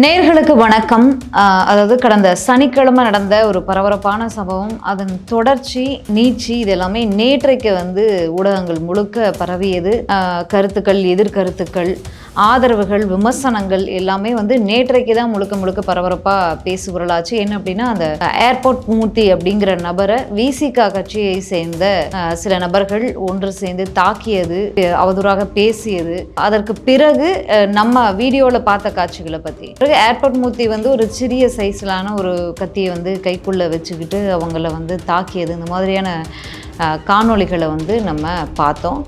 நேர்களுக்கு வணக்கம். ஆஹ் அதாவது கடந்த சனிக்கிழமை நடந்த ஒரு பரபரப்பான சம்பவம் அதன் தொடர்ச்சி நீச்சி இது எல்லாமே நேற்றைக்கு வந்து ஊடகங்கள் முழுக்க பரவியது. ஆஹ் கருத்துக்கள் எதிர்கருத்துக்கள் ஆதரவுகள் விமர்சனங்கள் எல்லாமே வந்து நேற்றைக்கு தான் முழுக்க முழுக்க பரபரப்பாக பேசுபொருளாச்சு என்ன அப்படின்னா அந்த ஏர்போர்ட் மூர்த்தி அப்படிங்கிற நபரை விசிகா கட்சியை சேர்ந்த சில நபர்கள் ஒன்று சேர்ந்து தாக்கியது அவதூறாக பேசியது. அதற்கு பிறகு நம்ம வீடியோவில் பார்த்த காட்சிகளை பற்றி பிறகு ஏர்போர்ட் மூர்த்தி வந்து ஒரு சிறிய சைஸ்லான ஒரு கத்தியை வந்து கைக்குள்ளே வச்சுக்கிட்டு அவங்கள வந்து தாக்கியது. இந்த மாதிரியான காணொளிகளை வந்து நம்ம பார்த்தோம்.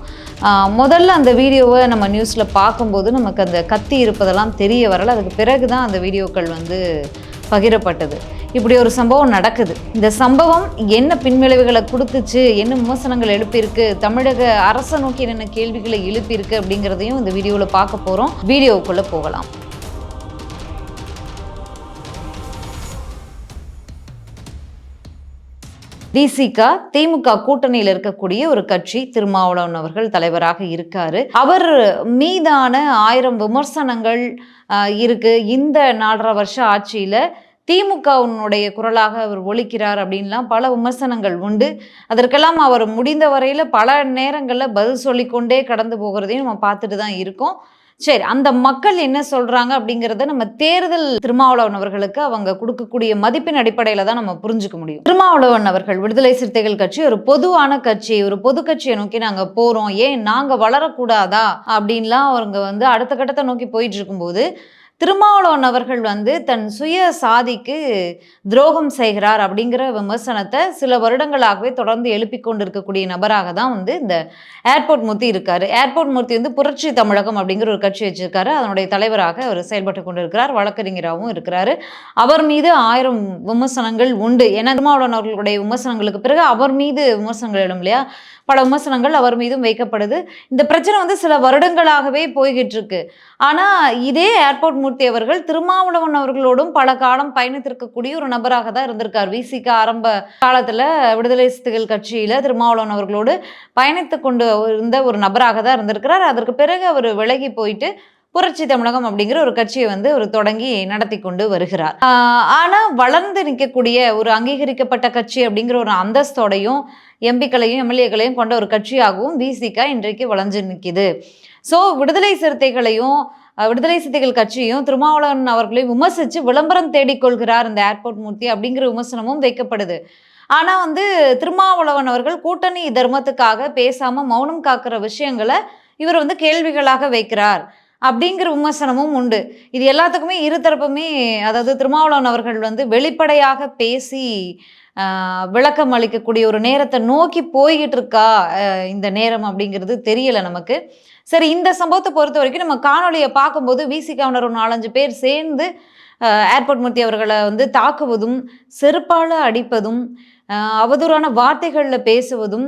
முதல்ல அந்த வீடியோவை நம்ம நியூஸில் பார்க்கும்போது நமக்கு அந்த கத்தி இருப்பதெல்லாம் தெரிய வரல. அதுக்கு பிறகு தான் அந்த வீடியோக்கள் வந்து பகிரப்பட்டது. இப்படி ஒரு சம்பவம் நடக்குது. இந்த சம்பவம் என்ன பின்விளைவுகளை கொடுத்துச்சு? என்ன விமர்சனங்கள் எழுப்பியிருக்கு? தமிழக அரசை நோக்கி என்னென்ன கேள்விகளை எழுப்பியிருக்கு அப்படிங்கிறதையும் இந்த வீடியோவில் பார்க்க போகிறோம் வீடியோவுக்குள்ளே போகலாம். திசிக திமுக கூட்டணியில் இருக்கக்கூடிய ஒரு கட்சி திருமாவளவன் அவர்கள் தலைவராக இருக்காரு. அவர் மீதான ஆயிரம் விமர்சனங்கள் இருக்கு. இந்த நாலரை வருஷ ஆட்சியில திமுகவினுடைய குரலாக அவர் ஒழிக்கிறார் அப்படின்லாம் பல விமர்சனங்கள் உண்டு. அதற்கெல்லாம் அவர் முடிந்த வரையில பல நேரங்களில் பதில் சொல்லிக்கொண்டே கடந்து போகிறதையும் நம்ம பார்த்துட்டு தான் இருக்கோம். சரி அந்த மக்கள் என்ன சொல்றாங்க அப்படிங்கறத நம்ம தேர்தல் திருமாவளவன் அவர்களுக்கு அவங்க கொடுக்கக்கூடிய மதிப்பின் அடிப்படையில தான் நம்ம புரிஞ்சுக்க முடியும். திருமாவளவன் அவர்கள் விடுதலை சிறுத்தைகள் கட்சி ஒரு பொதுவான கட்சி ஒரு பொது கட்சியை நோக்கி நாங்க போறோம். ஏன் நாங்க வளரக்கூடாதா? அப்படின்லாம் அவங்க வந்து அடுத்த கட்டத்தை நோக்கி போயிட்டு இருக்கும்போது திருமாவளவன் அவர்கள் வந்து தன் சுய சாதிக்கு துரோகம் செய்கிறார் அப்படிங்கிற விமர்சனத்தை சில வருடங்களாகவே தொடர்ந்து எழுப்பி கொண்டிருக்கக்கூடிய நபராக தான் வந்து இந்த ஏர்போர்ட் மூர்த்தி இருக்காரு. ஏர்போர்ட் மூர்த்தி வந்து புரட்சி தமிழகம் அப்படிங்கிற ஒரு கட்சி வச்சிருக்காரு. அதனுடைய தலைவராக அவர் செயல்பட்டு கொண்டிருக்கிறார். வழக்கறிஞராகவும் இருக்கிறாரு. அவர் மீது ஆயிரம் விமர்சனங்கள் உண்டு. ஏன்னா திருமாவளவன் அவர்களுடைய விமர்சனங்களுக்கு பிறகு அவர் மீது விமர்சனங்கள் எழும் இல்லையா? பல விமர்சனங்கள் அவர் மீதும் வைக்கப்படுது. இந்த பிரச்சனை வந்து சில வருடங்களாகவே போய்கிட்டு இருக்கு ஆனா இதே ஏர்போர்ட் மூர்த்தி அவர்கள் திருமாவளவன் அவர்களோடும் பல காலம் பயணித்திருக்கக்கூடிய ஒரு நபராக தான் இருந்திருக்கார். விசிக ஆரம்ப காலத்துல விடுதலை சிறுத்தைகள் கட்சியில திருமாவளவன் அவர்களோடு பயணித்து கொண்டு இருந்த ஒரு நபராக தான் இருந்திருக்கிறார். அதற்கு பிறகு அவர் விலகி போயிட்டு புரட்சி தமிழகம் அப்படிங்கிற ஒரு கட்சியை வந்து ஒரு தொடங்கி நடத்தி கொண்டு வருகிறார். ஆனால் ஆனா வளர்ந்து நிற்கக்கூடிய ஒரு அங்கீகரிக்கப்பட்ட கட்சி அப்படிங்கிற ஒரு அந்தஸ்தோடையும் எம்பிக்களையும் எம்எல்ஏக்களையும் கொண்ட ஒரு கட்சியாகவும் விசிகா இன்றைக்கு வளர்ந்து நிற்கிது. ஸோ விடுதலை சிறுத்தைகளையும் விடுதலை சிறுத்தைகள் கட்சியும் திருமாவளவன் அவர்களையும் விமர்சித்து விளம்பரம் தேடிக்கொள்கிறார் இந்த ஏர்போர்ட் மூர்த்தி அப்படிங்கிற விமர்சனமும் வைக்கப்படுது. ஆனால் வந்து திருமாவளவன் அவர்கள் கூட்டணி தர்மத்துக்காக பேசாமல் மௌனம் காக்கிற விஷயங்களை இவர் வந்து கேள்விகளாக வைக்கிறார். அப்படிங்கிற விமர்சனமும் உண்டு. இது எல்லாத்துக்குமே இருதரப்புமே அதாவது திருமாவளவன் அவர்கள் வந்து வெளிப்படையாக பேசி விளக்கம் அளிக்கக்கூடிய ஒரு நேரத்தை நோக்கி போய்கிட்டு இருக்கா இந்த நேரம் அப்படிங்கிறது தெரியலை நமக்கு. சரி இந்த சம்பவத்தை பொறுத்த வரைக்கும் நம்ம காணொலியை பார்க்கும்போது விசிகாவினர் ஒரு நாலஞ்சு பேர் சேர்ந்து ஏர்போர்ட் மூர்த்தி அவர்களை வந்து தாக்குவதும் செருப்பால் அடிப்பதும் அவதூறான வார்த்தைகளில் பேசுவதும்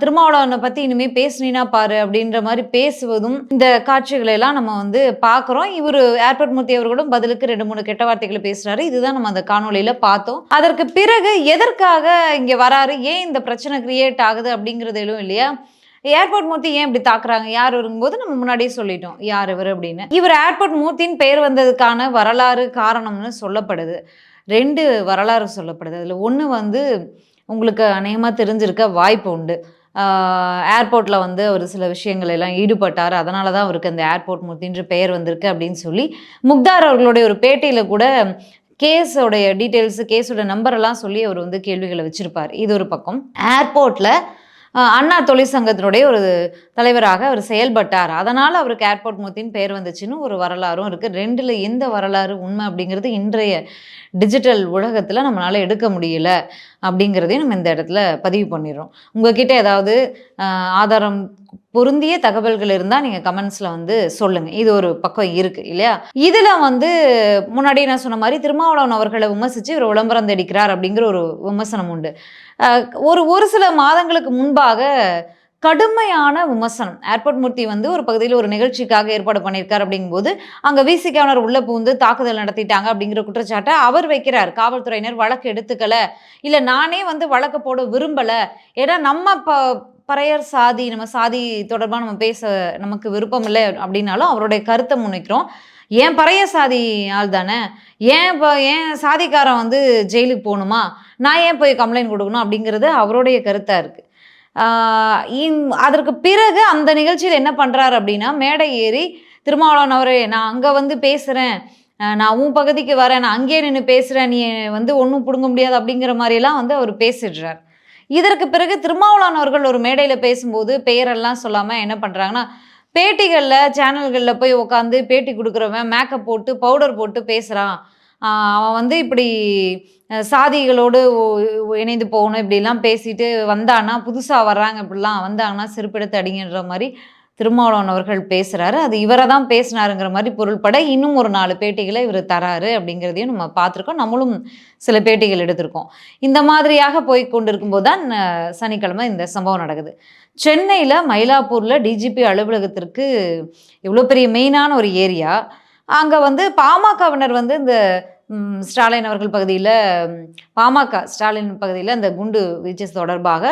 திருமாவளவனை பற்றி இனிமேல் பேசுனீனா பாரு அப்படின்ற மாதிரி பேசுவதும் இந்த காட்சிகளை எல்லாம் நம்ம வந்து பார்க்குறோம் இவர் ஏர்போர்ட் மூர்த்தி அவர்களும் பதிலுக்கு ரெண்டு மூணு கெட்ட வார்த்தைகளை பேசுகிறாரு இதுதான் நம்ம அந்த காணொலியில் பார்த்தோம். அதற்கு பிறகு எதற்காக இங்கே வராரு? ஏன் இந்த பிரச்சனை கிரியேட் ஆகுது அப்படிங்கிறது இல்லையா? ஏர்போர்ட் மூர்த்தி ஏன் இப்படி தாக்குறாங்க? யார் வரும்போது நம்ம முன்னாடியே சொல்லிட்டோம். யார் இவர் அப்படின்னு. இவர் ஏர்போர்ட் மூர்த்தின்னு பெயர் வந்ததுக்கான வரலாறு காரணம்னு சொல்லப்படுது. ரெண்டு வரலாறு சொல்லப்படுது. அதில் ஒன்று வந்து உங்களுக்கு அநேகமாக தெரிஞ்சிருக்க வாய்ப்பு உண்டு. ஏர்போர்ட்டில் வந்து அவர் சில விஷயங்கள் எல்லாம் ஈடுபட்டார். அதனால தான் அவருக்கு அந்த ஏர்போர்ட் மூர்த்தின்ற பெயர் வந்திருக்கு அப்படின்னு சொல்லி முக்தார் அவர்களுடைய ஒரு பேட்டியில் கூட கேஸோடைய டீட்டெயில்ஸு கேஸோட நம்பரெல்லாம் சொல்லி அவர் வந்து கேள்விகளை வச்சுருப்பார். இது ஒரு பக்கம். ஏர்போர்ட்டில் அண்ணா தொழிற்சங்கத்தினுடைய ஒரு தலைவராக அவர் செயல்பட்டார். அதனால் அவருக்கு ஏர்போர்ட் மூர்த்தின்னு பெயர் வந்துச்சுன்னு ஒரு வரலாறும் இருக்குது ரெண்டில் எந்த வரலாறு உண்மை அப்படிங்கிறது இன்றைய டிஜிட்டல் உலகத்தில் நம்மளால் எடுக்க முடியல அப்படிங்கிறதையும் நம்ம இந்த இடத்துல பதிவு பண்ணிடுறோம். உங்ககிட்ட ஏதாவது ஆதாரம் பொருந்திய தகவல்கள் இருந்தால் நீங்கள் கமெண்ட்ஸில் வந்து சொல்லுங்கள் இது ஒரு பக்கம் இருக்குது இல்லையா? இதில் வந்து முன்னாடி நான் சொன்ன மாதிரி திருமாவளவன் அவர்களை விமர்சித்து இவர் விளம்பரம் தேடிக்கிறார் அப்படிங்கிற ஒரு விமர்சனம் உண்டு. ஒரு ஒரு சில மாதங்களுக்கு முன்பாக கடுமையான விமர்சனம். ஏர்போர்ட் மூர்த்தி வந்து ஒரு பகுதியில் ஒரு நிகழ்ச்சிக்காக ஏற்பாடு பண்ணியிருக்கார் அப்படிங்கும்போது அங்கே விசிகாவினர் உள்ளே புகுந்து தாக்குதல் நடத்திட்டாங்க அப்படிங்கிற குற்றச்சாட்டை அவர் வைக்கிறார். காவல்துறையினர் வழக்கு எடுத்துக்கல. இல்லை நானே வந்து வழக்கு போட விரும்பலை. ஏன்னா நம்ம ப பறையர் சாதி நம்ம சாதி தொடர்பாக நம்ம பேச நமக்கு விருப்பம் இல்லை அப்படின்னாலும் அவருடைய கருத்தை முன்வைக்கிறோம். ஏன் பறைய சாதி ஆள் தானே? ஏன் இப்போ ஏன் சாதிக்காரன் வந்து ஜெயிலுக்கு போகணுமா? நான் ஏன் போய் கம்ப்ளைண்ட் கொடுக்கணும் அப்படிங்கிறது அவருடைய கருத்தாக இருக்குது அதற்கு பிறகு அந்த நிகழ்ச்சியில் என்ன பண்ணுறாரு அப்படின்னா மேடை ஏறி திருமாவளவன் அவரே நான் அங்கே வந்து பேசுகிறேன் நான் உன் பகுதிக்கு வரேன். நான் அங்கேயே நின்று பேசுகிறேன் நீ வந்து ஒன்றும் பிடுங்க முடியாது அப்படிங்கிற மாதிரிலாம் வந்து அவர் பேசிடுறார். இதற்கு பிறகு திருமாவளவன் ஒரு மேடையில் பேசும்போது பெயரெல்லாம் சொல்லாமல் என்ன பண்ணுறாங்கன்னா பேட்டிகளில் சேனல்களில் போய் உட்காந்து பேட்டி கொடுக்குறவன் மேக்கப் போட்டு பவுடர் போட்டு பேசுகிறான் அவன் வந்து இப்படி சாதிகளோடு இணைந்து போகணும் இப்படிலாம் பேசிட்டு வந்தான்னா புதுசாக வர்றாங்க இப்படிலாம் வந்தாங்கன்னா செருப்பெடுத்து அடிங்கன்ற மாதிரி திருமாவளவன் அவர்கள் பேசுகிறாரு அது இவரை தான் பேசினாருங்கிற மாதிரி பொருள்பட இன்னும் ஒரு நாலு பேட்டிகளை இவர் தராரு அப்படிங்கிறதையும் நம்ம பார்த்துருக்கோம். நம்மளும் சில பேட்டிகள் எடுத்திருக்கோம். இந்த மாதிரியாக போய் கொண்டிருக்கும்போது தான் சனிக்கிழமை இந்த சம்பவம் நடக்குது. சென்னையில் மயிலாப்பூரில் டிஜிபி அலுவலகத்திற்கு இவ்வளோ பெரிய மெயினான ஒரு ஏரியா. அங்கே வந்து பாமகவினர் வந்து இந்த ஸ்டாலின் அவர்கள் பகுதியில் பாமக ஸ்டாலின் பகுதியில் அந்த குண்டு வீச்சஸ் தொடர்பாக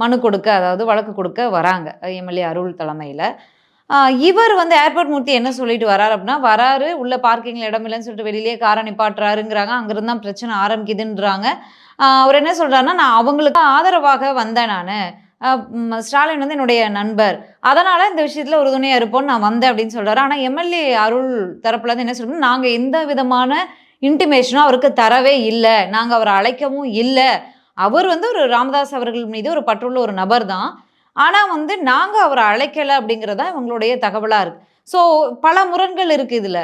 மனு கொடுக்க அதாவது வழக்கு கொடுக்க வராங்க எம்எல்ஏ அருள் தலைமையில். இவர் வந்து ஏர்போர்ட் மூர்த்தி என்ன சொல்லிட்டு வராரு அப்படின்னா வராரு உள்ள பார்க்கிங்கில் இடம் இல்லைன்னு சொல்லிட்டு வெளியிலேயே காரை நிப்பாட்டுறாருங்கிறாங்க. அங்கிருந்து தான் பிரச்சனை ஆரம்பிக்குதுன்றாங்க. அவர் என்ன சொல்கிறாருன்னா நான் அவங்களுக்கு ஆதரவாக வந்தேன் நான். ஸ்டாலின் வந்து என்னுடைய நண்பர். அதனால் இந்த விஷயத்தில் உறுதுணையாக இருப்போம்னு நான் வந்தேன் அப்படின்னு சொல்கிறாரு ஆனால் எம்எல்ஏ அருள் தரப்புலேருந்து என்ன சொல்லணும் நாங்கள் எந்த விதமான இன்டிமேஷனும் அவருக்கு தரவே இல்லை. நாங்கள் அவரை அழைக்கவும் இல்லை. அவர் வந்து ஒரு ராமதாஸ் அவர்கள் மீது ஒரு பற்றுள்ள ஒரு நபர் தான். ஆனால் வந்து நாங்கள் அவரை அழைக்கலை அப்படிங்கிறதா இவங்களுடைய தகவலாக இருக்குது ஸோ பல முரண்கள் இருக்குது இதில்.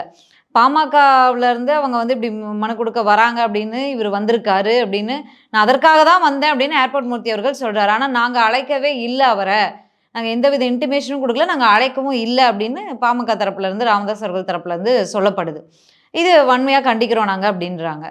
பாமகவிலேருந்து அவங்க வந்து இப்படி மனு கொடுக்க வராங்க அப்படின்னு இவர் வந்திருக்காரு அப்படின்னு நான் அதற்காக தான் வந்தேன் அப்படின்னு ஏர்போர்ட் மூர்த்தி அவர்கள் சொல்கிறார் ஆனால் நாங்கள் அழைக்கவே இல்லை அவரை. நாங்கள் எந்தவித இன்டிமேஷனும் கொடுக்கல. நாங்கள் அழைக்கவும் இல்லை அப்படின்னு பாமக தரப்புலேருந்து ராமதாஸ் அவர்கள் தரப்புலேருந்து சொல்லப்படுது. இது வன்மையாக கண்டிக்கிறோம் நாங்கள் அப்படின்றாங்க.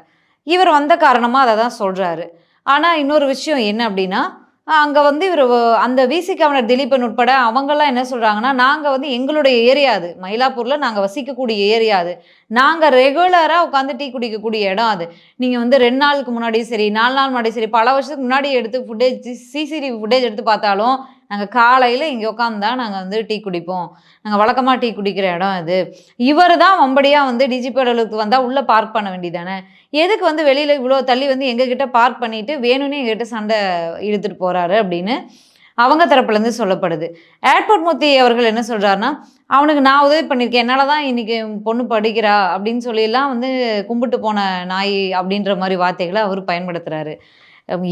இவர் வந்த காரணமாக அதை தான் சொல்கிறாரு ஆனால் இன்னொரு விஷயம் என்ன அப்படின்னா அங்கே வந்து இவர் அந்த விசி கவர்னர் திலீபன் உட்பட அவங்கெல்லாம் என்ன சொல்கிறாங்கன்னா நாங்கள் வந்து எங்களுடைய ஏரியா அது. மயிலாப்பூரில் நாங்கள் வசிக்கக்கூடிய ஏரியா அது. நாங்கள் ரெகுலராக உட்காந்து டீ குடிக்கக்கூடிய இடம் அது. நீங்கள் வந்து ரெண்டு நாளுக்கு முன்னாடியும் சரி நாலு நாள் முன்னாடி சரி பல வருஷத்துக்கு முன்னாடி எடுத்து ஃபுட்டேஜ் சிசிடிவி ஃபுட்டேஜ் எடுத்து பார்த்தாலும் நாங்கள் காலையில் இங்கே உட்காந்தா நாங்கள் வந்து டீ குடிப்போம். நாங்கள் வழக்கமாக டீ குடிக்கிற இடம் இது இவர் தான் வம்படியாக வந்து டிஜிபி அலுவலகத்துக்கு வந்தால் உள்ளே பார்க் பண்ண வேண்டியதானே? எதுக்கு வந்து வெளியில் இவ்வளோ தள்ளி வந்து எங்ககிட்ட பார்க் பண்ணிவிட்டு வேணும்னு எங்ககிட்ட சண்டை இழுத்துட்டு போகிறாரு அப்படின்னு அவங்க தரப்புலேருந்து சொல்லப்படுது. ஏர்போர்ட் மூர்த்தி அவர்கள் என்ன சொல்கிறாருன்னா அவனுக்கு நான் உதவி பண்ணியிருக்கேன் என்னால் தான் இன்றைக்கி பொண்ணு படிக்கிறா அப்படின்னு சொல்லிலாம் வந்து கும்பிட்டு போன நாய் அப்படின்ற மாதிரி வார்த்தைகளை அவர் பயன்படுத்துகிறாரு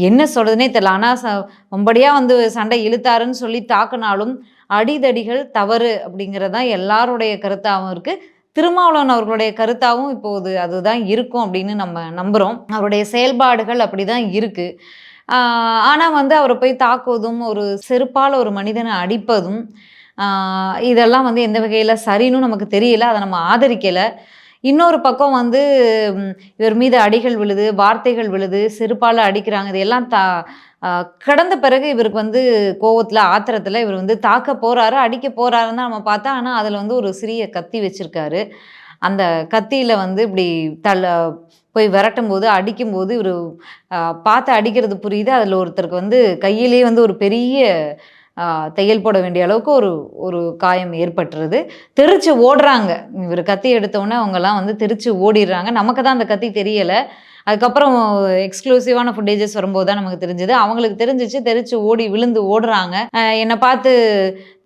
என்ன சொல்கிறதுனே தெரியல. ஆனால் ச ரொம்படியாக வந்து சண்டை இழுத்தாருன்னு சொல்லி தாக்குனாலும் அடிதடிகள் தவறு அப்படிங்கிறதான் எல்லாருடைய கருத்தாகவும் இருக்குது திருமாவளவன் அவர்களுடைய கருத்தாகவும் இப்போது அதுதான் இருக்கும் அப்படின்னு நம்ம நம்புகிறோம் அவருடைய செயல்பாடுகள் அப்படி தான் இருக்குது ஆனால் வந்து அவரை போய் தாக்குவதும் ஒரு செருப்பால் ஒரு மனிதனை அடிப்பதும் இதெல்லாம் வந்து எந்த வகையில் சரின்னு நமக்கு தெரியல. அதை நம்ம ஆதரிக்கலை. இன்னொரு பக்கம் வந்து இவர் மீது அடிகள் விழுது வார்த்தைகள் விழுது செருப்பால் அடிக்கிறாங்க இதெல்லாம் தா கடந்த பிறகு இவருக்கு வந்து கோவத்தில் ஆத்திரத்தில் இவர் வந்து தாக்க போகிறாரு அடிக்க போகிறாருன்னு தான் நம்ம பார்த்தா ஆனால் அதில் வந்து ஒரு சிறிய கத்தி வச்சுருக்காரு. அந்த கத்தியில் வந்து இப்படி தள்ள போய் விரட்டும் போது அடிக்கும்போது இவர் பார்த்து அடிக்கிறது புரியுது. அதில் ஒருத்தருக்கு வந்து கையிலேயே வந்து ஒரு பெரிய தையல் போட வேண்டிய அளவுக்கு ஒரு ஒரு காயம் ஏற்பட்டுருது. தெரிச்சு ஓடுறாங்க. இவர் கத்தி எடுத்தோடனே அவங்கெல்லாம் வந்து தெரிச்சு ஓடிடுறாங்க. நமக்கு தான் அந்த கத்தி தெரியலை. அதுக்கப்புறம் எக்ஸ்க்ளூசிவான ஃபுட்டேஜஸ் வரும்போது தான் நமக்கு தெரிஞ்சது. அவங்களுக்கு தெரிஞ்சிச்சு தெரிச்சு ஓடி விழுந்து ஓடுறாங்க. என்னை பார்த்து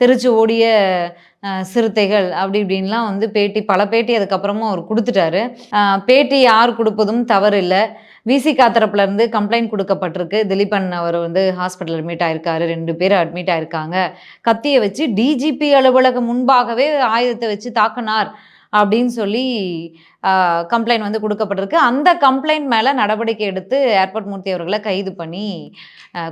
தெரிச்சு ஓடிய சிறுத்தைகள் அப்படி இப்படின்லாம் வந்து பேட்டி பல பேட்டி அதுக்கப்புறமும் அவர் கொடுத்துட்டாரு. பேட்டி யார் கொடுப்பதும் தவறு இல்லை விசிகா தரப்புலேருந்து கம்ப்ளைண்ட் கொடுக்கப்பட்டிருக்கு. திலீபன் அவர் வந்து ஹாஸ்பிட்டல் அட்மிட் ஆயிருக்காரு. ரெண்டு பேர் அட்மிட் ஆயிருக்காங்க. கத்தியை வச்சு டிஜிபி அலுவலகம் முன்பாகவே ஆயுதத்தை வச்சு தாக்கினார். அப்படின்னு சொல்லி கம்ப்ளைண்ட் வந்து கொடுக்கப்பட்டிருக்கு. அந்த கம்ப்ளைண்ட் மேலே நடவடிக்கை எடுத்து ஏர்போர்ட் மூர்த்தி அவர்களை கைது பண்ணி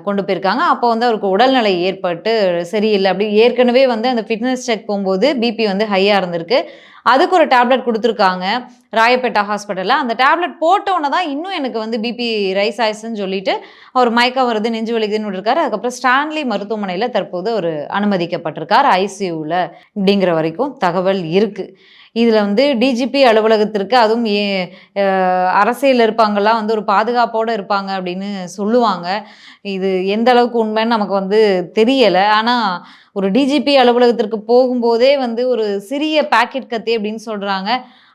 கொண்டு போயிருக்காங்க. அப்போ வந்து அவருக்கு உடல்நிலை ஏற்பட்டு சரியில்லை. அப்படி ஏற்கனவே வந்து அந்த ஃபிட்னஸ் செக் போகும்போது பிபி வந்து ஹையாக இருந்திருக்கு. அதுக்கு ஒரு டேப்லெட் கொடுத்துருக்காங்க ராயப்பேட்டா ஹாஸ்பிட்டலில் அந்த டேப்லெட் போட்டோன்னே தான் இன்னும் எனக்கு வந்து பிபி ரைஸ் ஆயிடுச்சுன்னு சொல்லிட்டு அவர் மயக்கம் வருது நெஞ்சு வலிக்குதுன்னு இருக்காரு அதுக்கப்புறம் ஸ்டான்லி மருத்துவமனையில் தற்போது ஒரு அனுமதிக்கப்பட்டிருக்கார் ஐசியூவில் அப்படிங்கிற வரைக்கும் தகவல் இருக்குது இதில் வந்து டிஜிபி அலுவலகத்திற்கு அதுவும் ஏ அரசியல் இருப்பாங்கலாம் வந்து ஒரு பாதுகாப்போடு இருப்பாங்க அப்படின்னு சொல்லுவாங்க. இது எந்த அளவுக்கு உண்மைன்னு நமக்கு வந்து தெரியலை. ஆனால் ஒரு டிஜிபி அலுவலகத்திற்கு போகும்போதே வந்து ஒரு சிறிய பேக்கெட் கத்தி அப்படின்னு சொல்கிறாங்க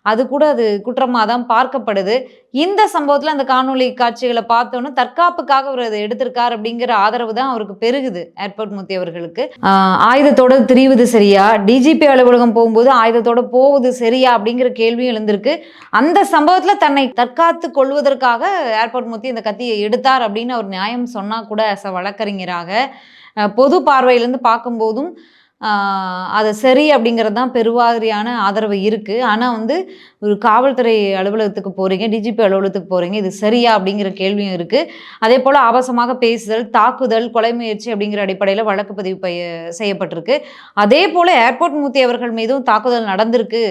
அது கூட அது குற்றமாக தான் பார்க்கப்படுது. இந்த சம்பவத்தில் அந்த காணொலி காட்சிகளை பார்த்தோன்னு தற்காப்புக்காக அவர் அதை எடுத்திருக்கார் அப்படிங்கிற ஆதரவு தான் அவருக்கு பெருகுது ஏர்போர்ட் மூர்த்தி அவர்களுக்கு. ஆயுதத்தோட திரிவது சரியா? டிஜிபி அலுவலகம் போகும்போது ஆயுதத்தோட போவது சரியா? அப்படிங்கிற கேள்வியும் எழுந்திருக்கு. அந்த சம்பவத்தில் தன்னை தற்காத்து கொள்வதற்காக ஏர்போர்ட் மூர்த்தி இந்த கத்தியை எடுத்தார் அப்படின்னு அவர் நியாயம் சொன்னால் கூட அச வழக்கறிஞராக பொது பார்வையிலேருந்து பார்க்கும்போதும் அது சரி அப்படிங்கிறது தான் பெருவாரியான ஆதரவு இருக்குது ஆனால் வந்து ஒரு காவல்துறை அலுவலகத்துக்கு போகிறீங்க டிஜிபி அலுவலகத்துக்கு போகிறீங்க இது சரியா அப்படிங்கிற கேள்வியும் இருக்குது அதே போல் ஆபாசமாக பேசுதல் தாக்குதல் கொலை முயற்சி அப்படிங்கிற அடிப்படையில் வழக்கு பதிவு செய்யப்பட்டிருக்கு. அதே போல் ஏர்போர்ட் மூர்த்தி அவர்கள் மீதும் தாக்குதல் நடந்திருக்கு.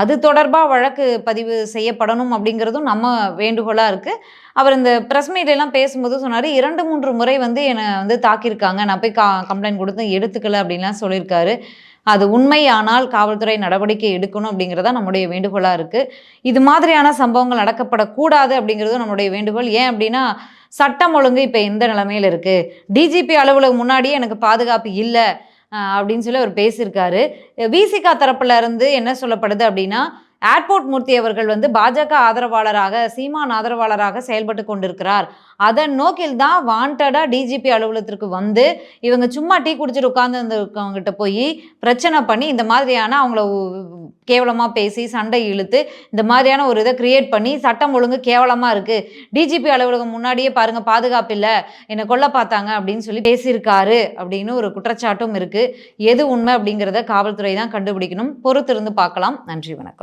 அது தொடர்பாக வழக்கு பதிவு செய்யப்படணும் அப்படிங்கிறதும் நம்ம வேண்டுகோளாக இருக்குது அவர் இந்த ப்ரெஸ் மீட்லாம் பேசும்போது சொன்னார் இரண்டு மூன்று முறை வந்து என்னை வந்து தாக்கியிருக்காங்க. நான் போய் கா கம்ப்ளைண்ட் கொடுத்து எடுத்துக்கல அப்படின்லாம் சொல்லியிருக்காரு. அது உண்மையானால் காவல்துறை நடவடிக்கை எடுக்கணும் அப்படிங்கிறதா நம்முடைய வேண்டுகோளாக இருக்குது இது மாதிரியான சம்பவங்கள் நடக்கப்படக்கூடாது அப்படிங்கிறதும் நம்முடைய வேண்டுகோள். ஏன் அப்படின்னா சட்டம் ஒழுங்கு இப்போ எந்த நிலைமையில் இருக்குது டிஜிபி அலுவலகம் முன்னாடியே எனக்கு பாதுகாப்பு இல்லை அப்படின்னு சொல்லி அவர் பேசியிருக்காரு. விசிகா தரப்புல இருந்து என்ன சொல்லப்படுது அப்படின்னா ஏர்போர்ட் மூர்த்தி அவர்கள் வந்து பாஜக ஆதரவாளராக சீமான் ஆதரவாளராக செயல்பட்டு கொண்டிருக்கிறார். அதன் நோக்கில் தான் வாண்டடாக டிஜிபி அலுவலகத்திற்கு வந்து இவங்க சும்மா டீ குடிச்சிட்டு உட்காந்துருக்கவங்ககிட்ட போய் பிரச்சனை பண்ணி இந்த மாதிரியான அவங்கள கேவலமாக பேசி சண்டை இழுத்து இந்த மாதிரியான ஒரு இதை கிரியேட் பண்ணி சட்டம் ஒழுங்கு கேவலமாக இருக்குது டிஜிபி அலுவலகம் முன்னாடியே பாருங்கள் பாதுகாப்பு இல்லை என்னை கொல்ல பார்த்தாங்க அப்படின்னு சொல்லி பேசியிருக்காரு அப்படின்னு ஒரு குற்றச்சாட்டும் இருக்குது எது உண்மை அப்படிங்கிறத காவல்துறை தான் கண்டுபிடிக்கணும். பொறுத்திருந்து பார்க்கலாம். நன்றி வணக்கம்.